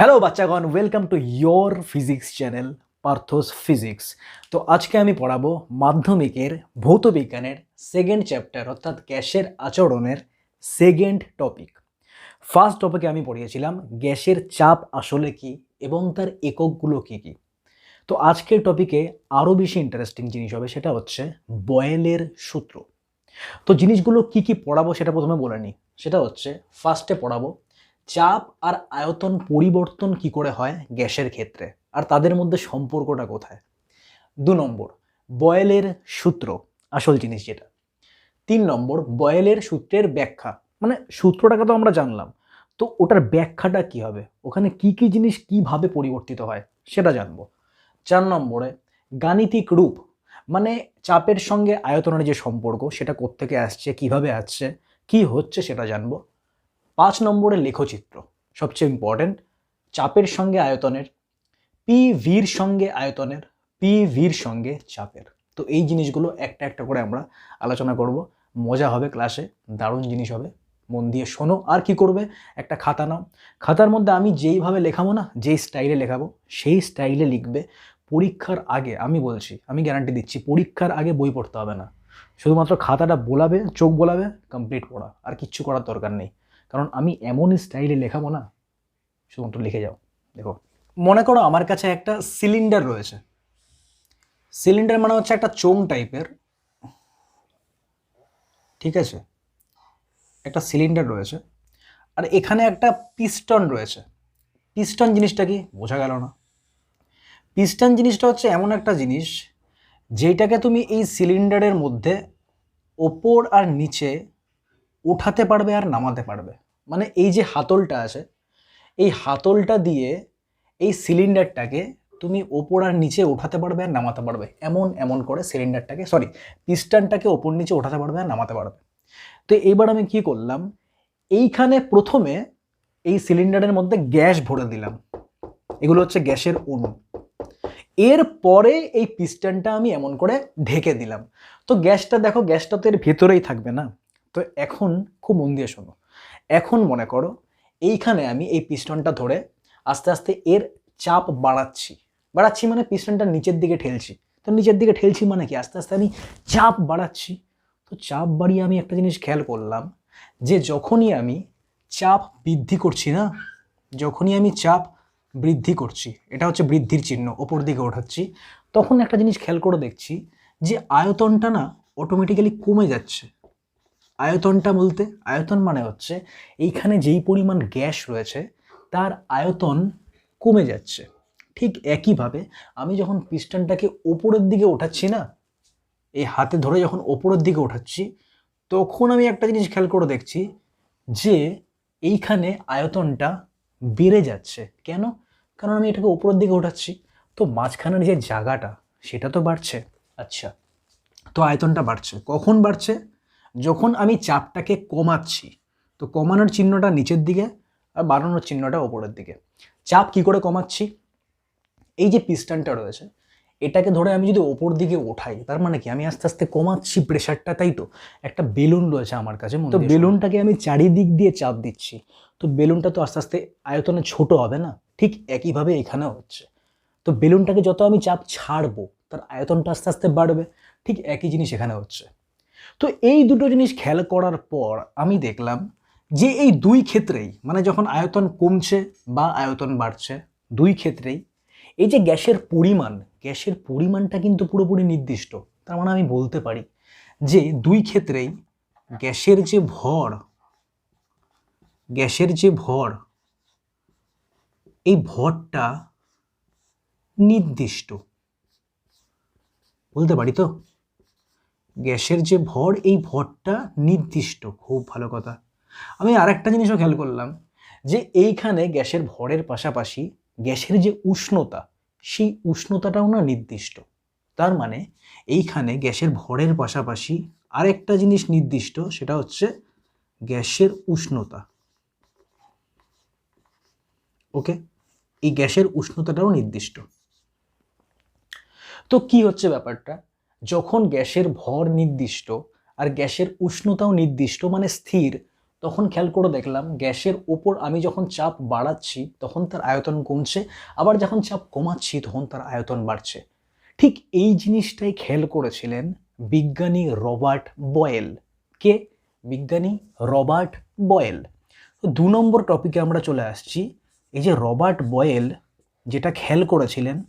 Hello বাচ্চাগণ welcome to your physics channel Partha's physics তো আজকে আমি পড়াবো মাধ্যমিকের ভৌতবিজ্ঞানের সেকেন্ড চ্যাপ্টার অর্থাৎ গ্যাসের আচরণের সেকেন্ড টপিক ফার্স্ট টপিকে আমি পড়িয়েছিলাম, গ্যাসের চাপ আসলে কি এবং তার এককগুলো কি কি? তো আজকের টপিকে আরও বেশি ইন্টারেস্টিং জিনিস হবে, সেটা হচ্ছে বয়েলের সূত্র। তো জিনিসগুলো কি কি পড়াবো সেটা প্রথমে বলে নিই। সেটা হচ্ছে ফার্স্টে পড়াবো চাপ আর আয়তন পরিবর্তন কি করে হয় গ্যাসের ক্ষেত্রে? আর তাদের মধ্যে সম্পর্কটা কোথায়? দু নম্বর, বয়েলের সূত্র, আসল জিনিস যেটা। তিন নম্বর, বয়েলের সূত্রের ব্যাখ্যা। মানে সূত্রটাকে তো আমরা জানলাম। তো ওটার ব্যাখ্যাটা কি হবে? ওখানে কি কি জিনিস কীভাবে পরিবর্তিত হয় সেটা জানব। চার নম্বরে, গাণিতিক রূপ মানে চাপের সঙ্গে আয়তনের যে সম্পর্ক, সেটা কোত্থেকে আসছে, কীভাবে আসছে, কি হচ্ছে সেটা জানব। নম্বরে লেখচিত্র, সবচেয়ে ইম্পর্ট্যান্ট চাপের সঙ্গে আয়তনের পি ভির সঙ্গে আয়তনের পি ভির সঙ্গে চাপের। তো এই জিনিসগুলো একটা একটা করে আমরা আলোচনা করব। মজা হবে ক্লাসে, দারুণ জিনিস হবে। মন দিয়ে শোনো, আর কি করবে? একটা খাতা নাও। খাতার মধ্যে আমি যেইভাবে লেখাবো না, যেই স্টাইলে লেখাবো, সেই স্টাইলে লিখবে, পরীক্ষার আগে, আমি বলছি, আমি গ্যারান্টি দিচ্ছি, পরীক্ষার আগে বই পড়তে হবে না। শুধুমাত্র খাতাটা বোলাবে, চোখ বোলাবে কমপ্লিট পড়া, আর কিচ্ছু করার দরকার নেই। কারণ আমি এমন স্টাইলে লেখাবো না, শুধুমাত্র লিখে যাও। দেখো, মনে করো আমার কাছে একটা সিলিন্ডার রয়েছে। সিলিন্ডার মানে হচ্ছে একটা চোং টাইপের ঠিক আছে? একটা সিলিন্ডার রয়েছে, আর এখানে একটা পিস্টন রয়েছে। পিস্টন জিনিসটা কি? বোঝা গেল না। পিস্টন জিনিসটা হচ্ছে এমন একটা জিনিস যেটাকে তুমি এই সিলিন্ডারের মধ্যে ওপর আর নিচে উঠাতে পারবে আর নামাতে পারবে। মানে এই যে হাতলটা আছে, এই হাতলটা দিয়ে এই সিলিন্ডারটাকে তুমি ওপর আর নিচে ওঠাতে পারবে আর নামাতে পারবে। এমন এমন করে সিলিন্ডারটাকে সরি পিস্টনটাকে ওপর নিচে ওঠাতে পারবে আর নামাতে পারবে। তো এইবার আমি কি করলাম, এইখানে প্রথমে এই সিলিন্ডারের মধ্যে গ্যাস ভরে দিলাম। এগুলো হচ্ছে গ্যাসের অণু এর পরে এই পিস্টনটা আমি এমন করে ঢেকে দিলাম। তো গ্যাসটা দেখো, গ্যাসটা তো এর ভেতরেই থাকবে না? তো এখন খুব মন দিয়ে শোনো। এখন মনে করো এইখানে আমি এই পিস্টনটা ধরে আস্তে আস্তে এর চাপ বাড়াচ্ছি। বাড়াচ্ছি মানে পিস্টনটা নিচের দিকে ঠেলছি। তো নিচের দিকে ঠেলছি মানে কি? আস্তে আস্তে আমি চাপ বাড়াচ্ছি। তো চাপ বাড়িয়ে আমি একটা জিনিস খেয়াল করলাম যে যখনই আমি চাপ বৃদ্ধি করছি না, যখনই আমি চাপ বৃদ্ধি করছি, এটা হচ্ছে বৃদ্ধির চিহ্ন, ওপর দিকে ওঠাচ্ছি, তখন একটা জিনিস খেয়াল করে দেখছি যে আয়তনটা না অটোমেটিক্যালি কমে যাচ্ছে। আয়তনটা বলতে, আয়তন মানে হচ্ছে এইখানে যেই পরিমাণ গ্যাস রয়েছে, তার আয়তন কমে যাচ্ছে। ঠিক একইভাবে আমি যখন পিস্টনটাকে ওপরের দিকে ওঠাচ্ছি না, এই হাতে ধরে যখন ওপরের দিকে ওঠাচ্ছি, তখন আমি একটা জিনিস খেয়াল করে দেখছি যে এইখানে আয়তনটা বেড়ে যাচ্ছে। কেন? কারণ আমি এটাকে ওপরের দিকে ওঠাচ্ছি, তো মাঝখানের যে জায়গাটা, সেটা তো বাড়ছে। আচ্ছা তো আয়তনটা বাড়ছে। কখন বাড়ছে? যখন আমি চাপটাকে কমাচ্ছি তো কমানোর চিহ্নটা নিচের দিকে আর বাড়ানোর চিহ্নটা ওপরের দিকে। চাপ কি করে কমাচ্ছি? এই যে পিস্টনটা রয়েছে এটাকে ধরে আমি যদি ওপর দিকে ওঠাই তার মানে কি? আমি আস্তে আস্তে কমাচ্ছি প্রেশারটা তাই তো? একটা বেলুন রয়েছে আমার কাছে তো বেলুনটাকে আমি চারিদিক দিয়ে চাপ দিচ্ছি তো বেলুনটা তো আস্তে আস্তে আয়তনে ছোট হবে না? ঠিক একইভাবে এখানেও হচ্ছে। তো বেলুনটাকে যত আমি চাপ ছাড়বো তার আয়তনটা আস্তে আস্তে বাড়বে ঠিক একই জিনিস এখানে হচ্ছে। তো এই দুটো জিনিস খেয়াল করার পর আমি দেখলাম যে এই দুই ক্ষেত্রেই মানে যখন আয়তন কমছে বা আয়তন বাড়ছে, দুই ক্ষেত্রেই এই যে গ্যাসের পরিমাণ, গ্যাসের পরিমাণটা কিন্তু পুরোপুরি নির্দিষ্ট। তার মানে আমি বলতে পারি যে দুই ক্ষেত্রেই গ্যাসের যে ভর, গ্যাসের যে ভর, এই ভরটা নির্দিষ্ট। বলতে পারি তো? গ্যাসের যে ভর, এই ভরটা নির্দিষ্ট। খুব ভালো কথা। আমি আরেকটা জিনিসও খেয়াল করলাম যে এইখানে গ্যাসের ভরের পাশাপাশি গ্যাসের যে উষ্ণতা, সেই উষ্ণতাটাও না নির্দিষ্ট। তার মানে এইখানে গ্যাসের ভরের পাশাপাশি আরেকটা জিনিস নির্দিষ্ট, সেটা হচ্ছে গ্যাসের উষ্ণতা। ওকে? এই গ্যাসের উষ্ণতাটাও নির্দিষ্ট। তো কি হচ্ছে ব্যাপারটা? যখন গ্যাসের ভর নির্দিষ্ট আর গ্যাসের উষ্ণতাও নির্দিষ্ট মানে স্থির, তখন খেয়াল করে দেখলাম গ্যাসের ওপর আমি যখন চাপ বাড়াচ্ছি, তখন তার আয়তন কমছে, আবার যখন চাপ কমাচ্ছি, তখন তার আয়তন বাড়ছে। ঠিক এই জিনিসটাই খেয়াল করেছিলেন বিজ্ঞানী রবার্ট বয়েল। কে? বিজ্ঞানী রবার্ট বয়েল। তো দু নম্বর টপিকে আমরা চলে আসছি। এই যে রবার্ট বয়েল যেটা খেয়াল করেছিলেন,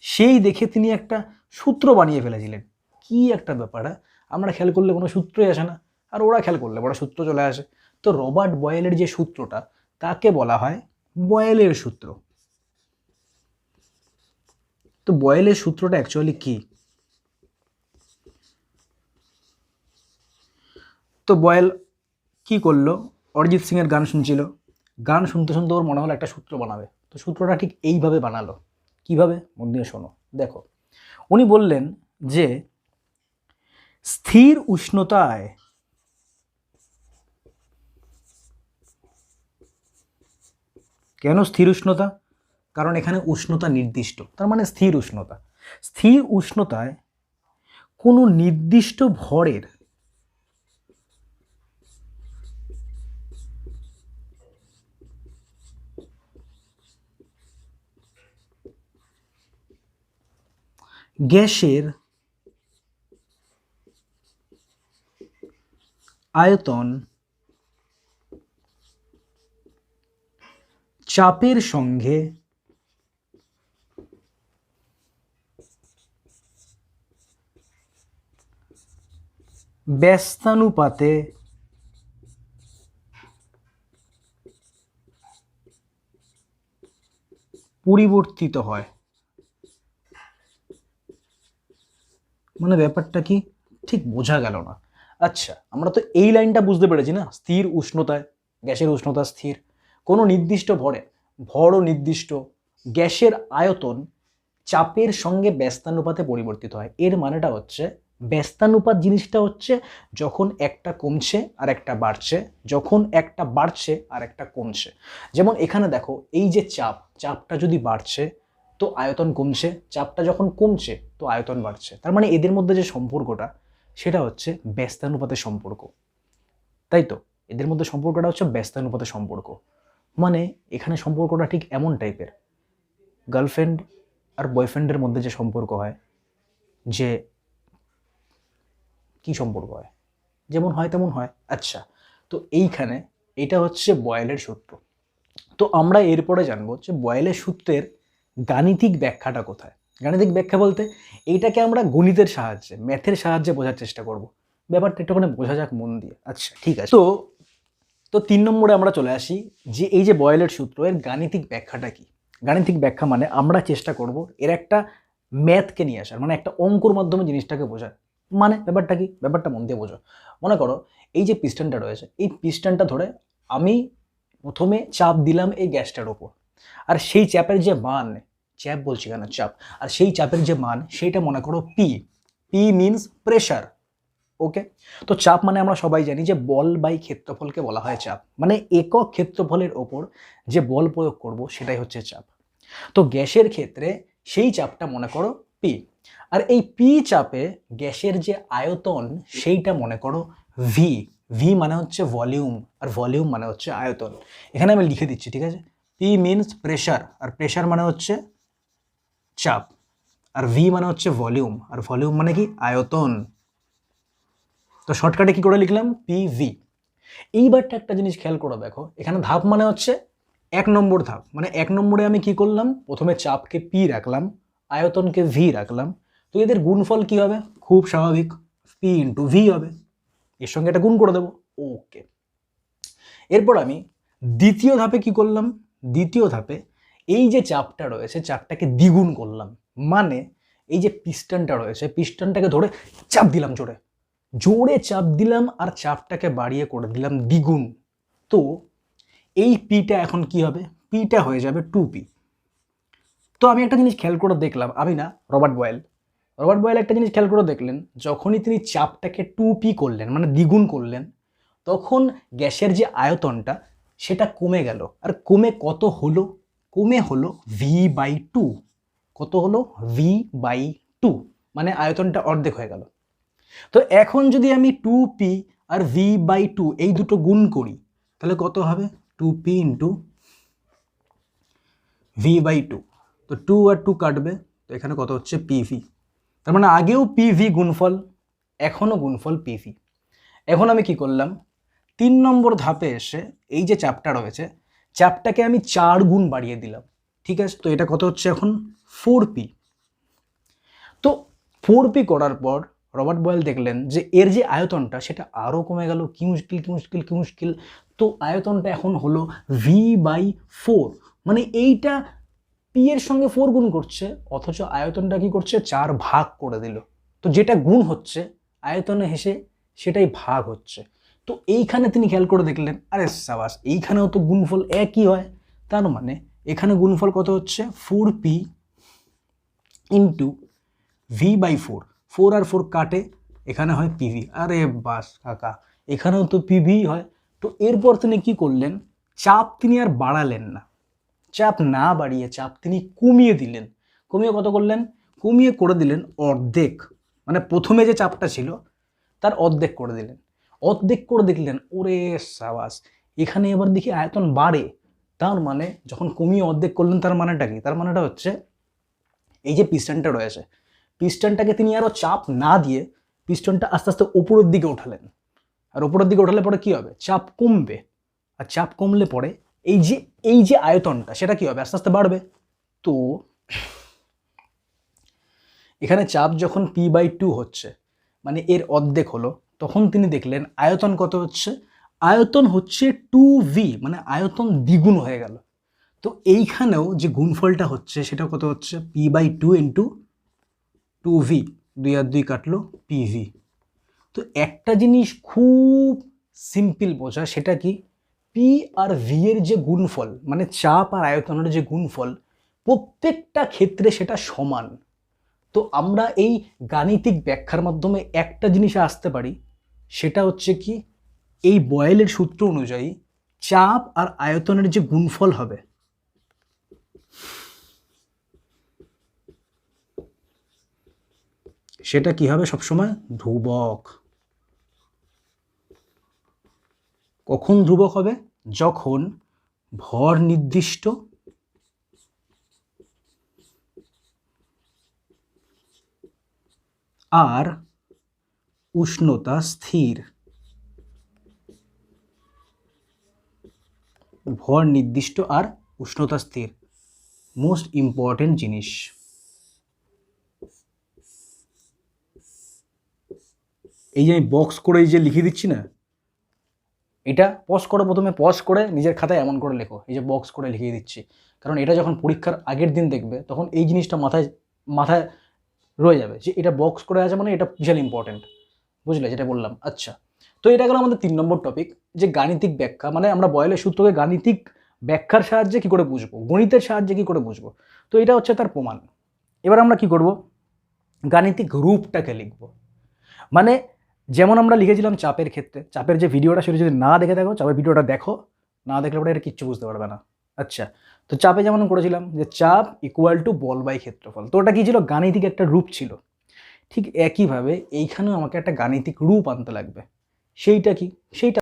সেই দেখে তিনি একটা সূত্র বানিয়ে ফেলেছিলেন। কি একটা ব্যাপার হ্যাঁ? আমরা খেয়াল করলে কোনো সূত্রই আসে না। আর ওরা খেয়াল করলে বড় সূত্র চলে আসে। তো রবার্ট বয়েলের যে সূত্রটা, তাকে বলা হয় বয়েলের সূত্র। তো বয়েলের সূত্রটা অ্যাকচুয়ালি কি? তো বয়েল কি করল? অরিজিৎ সিং এর গান শুনছিল। গান শুনতে শুনতে ওর মনে হলো একটা সূত্র বানাবে। তো সূত্রটা ঠিক এইভাবে বানালো। কীভাবে? মন দিয়ে শোনো। দেখো। উনি বললেন যে, স্থির উষ্ণতায় কেন স্থির উষ্ণতা? কারণ এখানে উষ্ণতা নির্দিষ্ট, তার মানে স্থির উষ্ণতা। স্থির উষ্ণতায় কোনো নির্দিষ্ট ভরের গ্যাসের আয়তন চাপের সঙ্গে ব্যস্তানুপাতে পরিবর্তিত হয়। মানে ব্যাপারটা কি ঠিক বোঝা গেল না। আচ্ছা আমরা তো এই লাইনটা বুঝতে পেরেছি না, স্থির উষ্ণতায়, গ্যাসের উষ্ণতা স্থির। কোনো নির্দিষ্ট ভরে ভরও নির্দিষ্ট গ্যাসের আয়তন চাপের সঙ্গে ব্যস্তানুপাতে পরিবর্তিত হয়। এর মানেটা হচ্ছে, ব্যস্তানুপাত জিনিসটা হচ্ছে যখন একটা কমছে আর একটা বাড়ছে, যখন একটা বাড়ছে আর একটা কমছে। যেমন এখানে দেখো, এই যে চাপ, চাপটা যদি বাড়ছে তো আয়তন কমছে, চাপটা যখন কমছে, তো আয়তন বাড়ছে। তার মানে এদের মধ্যে যে সম্পর্কটা, সেটা হচ্ছে ব্যস্তানুপাতের সম্পর্ক। তাই তো? এদের মধ্যে সম্পর্কটা হচ্ছে ব্যস্তানুপাতের সম্পর্ক। মানে এখানে সম্পর্কটা ঠিক এমন টাইপের। গার্লফ্রেন্ড আর বয়ফ্রেন্ডের মধ্যে যে সম্পর্ক হয়, যে কি সম্পর্ক হয়? যেমন হয় তেমন হয়। আচ্ছা তো এইখানে এটা হচ্ছে বয়েলের সূত্র। তো আমরা এরপরে জানব যে বয়েলের সূত্রের গাণিতিক ব্যাখ্যাটা কোথায়? গাণিতিক ব্যাখ্যা বলতে এইটাকে আমরা গণিতের সাহায্যে ম্যাথের সাহায্যে বোঝার চেষ্টা করব। ব্যাপারটা একটুখানি বোঝা যাক মন দিয়ে। আচ্ছা ঠিক আছে। তো তো তিন নম্বরে আমরা চলে আসি যে এই যে বয়েলের সূত্র এর গাণিতিক ব্যাখ্যাটা কি? গাণিতিক ব্যাখ্যা মানে আমরা চেষ্টা করব এর একটা ম্যাথকে নিয়ে আসার মানে একটা অঙ্কুর মাধ্যমে জিনিসটাকে বোঝার। মানে ব্যাপারটা কি? ব্যাপারটা মন দিয়ে বোঝো। মনে করো এই যে পিস্টনটা রয়েছে এই পিস্টনটা ধরে আমি প্রথমে চাপ দিলাম এই গ্যাসটার ওপর। আর সেই চাপের যে মান চাপ বলছি কেন চাপ আর সেই চাপের যে মান, সেইটা মনে করো P P means pressure okay তো চাপ মানে আমরা সবাই জানি যে বল বাই ক্ষেত্রফলকে বলা হয় চাপ মানে একক ক্ষেত্রফলের ওপর যে বল প্রয়োগ করব, সেটাই হচ্ছে চাপ তো গ্যাসের ক্ষেত্রে সেই চাপটা মনে করো পি আর এই পি চাপে গ্যাসের যে আয়তন, সেইটা মনে করো ভি ভি মানে হচ্ছে ভলিউম আর ভলিউম মানে হচ্ছে আয়তন। এখানে আমি লিখে দিচ্ছি, ঠিক আছে? পি মিনস প্রেশার আর প্রেশার মানে হচ্ছে চাপ। আর ভি মানে হচ্ছে ভলিউম আর ভলিউম মানে কি? আয়তন। তো শর্টকাটে কি করে লিখলাম? পি ভি এইবারটা একটা জিনিস খেয়াল করে দেখো। এখানে ধাপ মানে হচ্ছে এক নম্বর ধাপ। মানে এক নম্বরে আমি কি করলাম? প্রথমে চাপকে পি রাখলাম, আয়তনকে ভি রাখলাম। তো এদের গুণফল কি হবে? খুব স্বাভাবিক। পি ইন্টু ভি হবে। এর সঙ্গে এটা গুণ করে দেবো। ওকে এরপর আমি দ্বিতীয় ধাপে কি করলাম? দ্বিতীয় ধাপে এই যে চাপটা রয়েছে, চাপটাকে দ্বিগুণ করলাম। মানে এই যে পিস্টনটা রয়েছে, পিস্টনটাকে ধরে চাপ দিলাম জোরে। জোরে চাপ দিলাম আর চাপটাকে বাড়িয়ে করে দিলাম দ্বিগুণ। তো এই পিটা এখন কি হবে? পিটা হয়ে যাবে টু পি তো আমি একটা জিনিস খেয়াল করে দেখলাম, আমি না, রবার্ট বয়েল। রবার্ট বয়েল একটা জিনিস খেয়াল করে দেখলেন, যখনই তিনি চাপটাকে টু পি করলেন মানে দ্বিগুণ করলেন, তখন গ্যাসের যে আয়তনটা সেটা কমে গেল। আর কমে কত হলো? কমে হলো ভি বাই টু কত হলো? ভি বাই টু মানে আয়তনটা অর্ধেক হয়ে গেল। তো এখন যদি আমি টু পি আর ভি বাই টু এই দুটো গুণ করি, তাহলে কত হবে? Two P into V by two তো টু আর টু কাটবে, তো এখানে কত হচ্ছে? পিভি তার মানে আগেও পিভি গুণফল, এখনও গুণফল পিভি এখন আমি কি করলাম? তিন নম্বর ধাপে এসে এই যে চাপটা রয়েছে চাপটাকে আমি চার গুণ বাড়িয়ে দিলাম। ঠিক আছে? তো এটা কত হচ্ছে এখন? ফোর পি তো ফোর পি করার পর রবার্ট বয়েল দেখলেন যে এর যে আয়তনটা, সেটা আরও কমে গেল, কি মুশকিল কি মুশকিল কি মুশকিল। তো আয়তনটা এখন হলো ভি বাই ফোর মানে এইটা পি এর সঙ্গে ফোর গুণ করছে, অথচ আয়তনটা কি করছে? চার ভাগ করে দিল। তো যেটা গুণ হচ্ছে, আয়তনে হেসে সেটাই ভাগ হচ্ছে। তো এইখানে তিনি খেয়াল করে দেখলেন, আরে সাবাস, এইখানেও তো গুণফল একই হয়। তার মানে এখানে গুণফল কত হচ্ছে? Four P into V by four four R four কাটে, এখানে হয় পিভি আরে বাস, কাকা, এখানেও তো পিভি হয়। তো এরপর তিনি কি করলেন? চাপ তিনি আর বাড়ালেন না। চাপ না বাড়িয়ে, চাপ তিনি কমিয়ে দিলেন। কমিয়ে কত করলেন? কমিয়ে করে দিলেন অর্ধেক। মানে প্রথমে যে চাপটা ছিল, তার অর্ধেক করে দিলেন। অর্ধেক করে দেখলেন, ওরে সাবাস। এখানে এবার দেখি আয়তন বাড়ে, তার মানে যখন কমিয়ে অর্ধেক করলেন, তার মানেটা কি? তার মানেটা হচ্ছে এই যে পিস্টনটা রয়েছে, পিস্টনটাকে তিনি আরও চাপ না দিয়ে পিস্টনটা আস্তে আস্তে ওপরের দিকে উঠালেন আর ওপরের দিকে উঠালে পরে কী হবে? চাপ কমবে। আর চাপ কমলে পরে এই যে এই যে আয়তনটা, সেটা কী হবে? আস্তে আস্তে বাড়বে। তো এখানে চাপ যখন পি বাই টু হচ্ছে মানে এর অর্ধেক হলো তখন তিনি দেখলেন আয়তন কত হচ্ছে? আয়তন হচ্ছে টু ভি মানে আয়তন দ্বিগুণ হয়ে গেল। তো এইখানেও যে গুণফলটা হচ্ছে সেটা কত হচ্ছে? P by two into two V দুই আর দুই কাটলো পি ভি তো একটা জিনিস খুব সিম্পল বোঝা, সেটা কি? পি আর ভি এর যে গুণফল মানে চাপ আর আয়তনের যে গুণফল, প্রত্যেকটা ক্ষেত্রে সেটা সমান। তো আমরা এই গাণিতিক ব্যাখ্যার মাধ্যমে একটা জিনিসে আসতে পারি সেটা হচ্ছে কি, এই বয়েলের সূত্র অনুযায়ী চাপ আর আয়তনের যে গুণফল হবে, সেটা কি হবে সবসময়? ধ্রুবক। কখন ধ্রুবক হবে? যখন ভর নির্দিষ্ট আর উষ্ণতা স্থির। ভর নির্দিষ্ট আর উষ্ণতা স্থির। মোস্ট ইম্পর্টেন্ট জিনিস। এই যে আমি বক্স করে এই যে লিখে দিচ্ছি না, এটা পজ করে প্রথমে পজ করে নিজের খাতায় এমন করে লেখো। এই যে বক্স করে লিখিয়ে দিচ্ছি। কারণ এটা যখন পরীক্ষার আগের দিন দেখবে, তখন এই জিনিসটা মাথায় মাথায় রয়ে যাবে যে এটা বক্স করে আছে মানে এটা বিশাল ইম্পর্টেন্ট বুঝলে যেটা বললাম? আচ্ছা। তো এটা গেল আমাদের তিন নম্বর টপিক যে গাণিতিক ব্যাখ্যা। মানে আমরা বয়েলের সূত্রকে গাণিতিক ব্যাখ্যার সাহায্যে কী করে বুঝব? গণিতের সাহায্যে কী করে বুঝব? তো এটা হচ্ছে তার প্রমাণ। এবার আমরা কি করব? গাণিতিক রূপটাকে লিখব। মানে যেমন আমরা লিখেছিলাম চাপের ক্ষেত্রে, চাপের যে ভিডিওটা সেটা যদি না দেখে থাকো, চাপের ভিডিওটা দেখো, না দেখলে পরে এটা কিচ্ছু বুঝতে পারবে না। আচ্ছা। তো চাপে যেমন করেছিলাম যে চাপ ইকুয়াল টু বল বাই ক্ষেত্রফল। তো ওটা কী ছিল? গাণিতিক একটা রূপ ছিল। ঠিক একইভাবে এইখানেও আমাকে একটা গাণিতিক রূপ আনতে লাগবে। সেইটা কি? সেইটা